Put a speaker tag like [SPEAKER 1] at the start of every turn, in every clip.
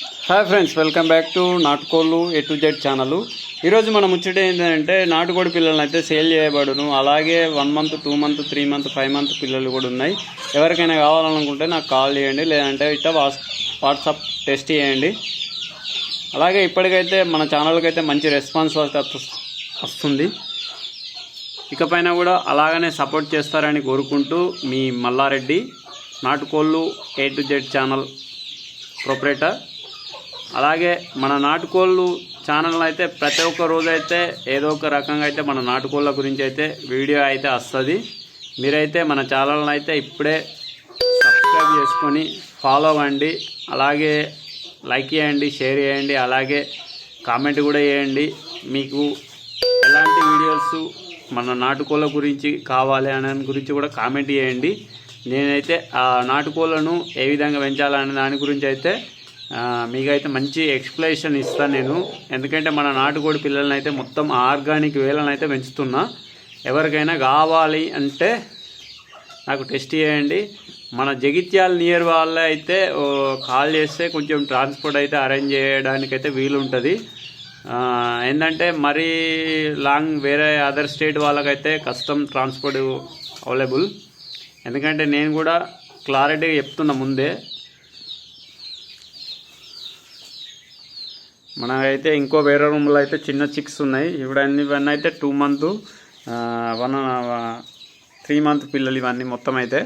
[SPEAKER 1] Hi friends welcome back to నాటుకోళ్ళు A to Z channel ఈరోజు మనం ముచ్చట ఏంటంటే నాటుకోడి పిల్లలను అయితే సేల్ చేయబడును. అలాగే one month two month three month five month పిల్లలు కూడా ఉన్నాయి. ఎవరికైనా కావాలనుకుంటే నాకు కాల్ చేయండి. లేదంటే ఇట్లా వాట్స్ వాట్సాప్ టెస్ట్ చేయండి. అలాగే ఇప్పటికైతే మన ఛానల్కి అయితే మంచి రెస్పాన్స్ వస్తుంది. ఇకపైన కూడా అలాగనే సపోర్ట్ చేస్తారని కోరుకుంటూ మీ మల్లారెడ్డి నాటుకోళ్ళు A to Z channel proprietor అలాగే మన నాటుకోళ్ళు ఛానల్ అయితే ప్రతి ఒక్క రోజు అయితే ఏదో ఒక రకంగా అయితే మన నాటుకోళ్ళ గురించి అయితే వీడియో అయితే వస్తుంది. మీరైతే మన ఛానల్ని అయితే ఇప్పుడే సబ్స్క్రైబ్ చేసుకొని ఫాలో అవ్వండి. అలాగే లైక్ చేయండి షేర్ చేయండి అలాగే కామెంట్ కూడా చేయండి. మీకు ఎలాంటి వీడియోస్ మన నాటుకోళ్ళ గురించి కావాలి అనే దాని గురించి కూడా కామెంట్ చేయండి. నేనైతే ఆ నాటుకోళ్ళను ఏ విధంగా పెంచాలనే దాని గురించి అయితే మీకైతే మంచి ఎక్స్ప్లెనేషన్ ఇస్తాను నేను. ఎందుకంటే మన నాటుకోడి పిల్లల్ని అయితే మొత్తం ఆర్గానిక్ వేలను అయితే పెంచుతున్నా. ఎవరికైనా కావాలి అంటే నాకు టెస్ట్ చేయండి. మన జగిత్యాల నియర్ వాళ్ళ అయితే కాల్ చేస్తే కొంచెం ట్రాన్స్పోర్ట్ అయితే అరేంజ్ చేయడానికైతే వీలుంటుంది. వీలు ఉంటుంది ఏంటంటే మరీ లాంగ్ వేరే అదర్ స్టేట్ వాళ్ళకైతే కస్టమ్ ట్రాన్స్పోర్ట్ అవైలబుల్ ఎందుకంటే నేను కూడా క్లారిటీగా చెప్తున్నా ముందే. మనకైతే ఇంకో వేరే రూమ్లో అయితే చిన్న చిక్స్ ఉన్నాయి. ఇవన్నీ ఇవన్నీ అయితే two month one three month పిల్లలు ఇవన్నీ మొత్తం అయితే.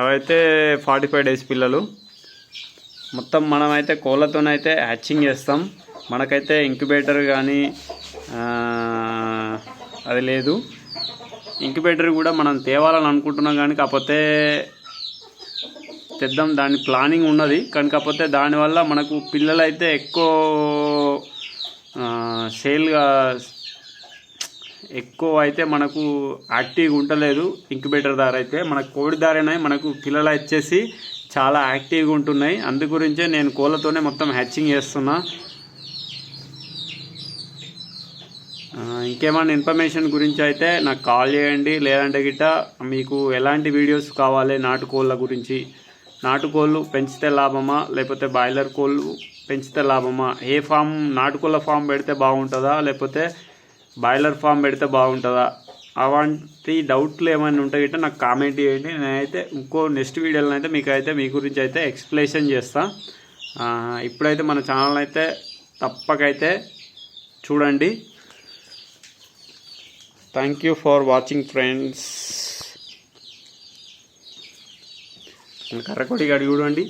[SPEAKER 1] అవైతే ఫార్టీ ఫైవ్ డేస్ పిల్లలు. మొత్తం మనమైతే కోళ్ళతోనైతే హ్యాచింగ్ చేస్తాం. మనకైతే ఇంక్యుబేటర్ కానీ అది లేదు. ఇంక్యుబేటర్ కూడా మనం తేవాలని అనుకుంటున్నాం కానీ కాకపోతే తెద్దాం. దాని ప్లానింగ్ ఉన్నది. కానీ కాకపోతే దానివల్ల మనకు పిల్లలు అయితే ఎక్కువ సేల్గా ఎక్కువ అయితే మనకు యాక్టివ్గా ఉండలేదు. ఇంక్యుబేటర్ దార అయితే మనకు కోడి దారేనే మనకు పిల్లలు వచ్చేసి చాలా యాక్టివ్గా ఉంటున్నాయి. అందు గురించే నేను కోళ్ళతోనే మొత్తం హ్యాచింగ్ చేస్తున్నా. ఇంకేమైనా ఇన్ఫర్మేషన్ గురించి అయితే నాకు కాల్ చేయండి. లేదంటే గిట్ట మీకు ఎలాంటి వీడియోస్ కావాలి నాటుకోళ్ళ గురించి? నాటుకోళ్ళు పెంచితే లాభమా? లేకపోతే బాయిలర్ కోళ్ళు పెంచితే లాభమా? ఏ ఫామ్ నాటుకోళ్ళ ఫామ్ పెడితే బాగుంటుందా? లేకపోతే బాయిలర్ ఫామ్ పెడితే బాగుంటుందా? అలాంటి డౌట్లు ఏమైనా ఉంటే గిట్ట నాకు కామెంట్ చేయండి. నేనైతే ఇంకో నెక్స్ట్ వీడియోలో అయితే మీకు అయితే మీ గురించి అయితే ఎక్స్ప్లెనేషన్ చేస్తా. ఇప్పుడైతే మన ఛానల్ అయితే తప్పకైతే చూడండి. Thank you for watching friends కర్రకొడి అడిగి చూడండి.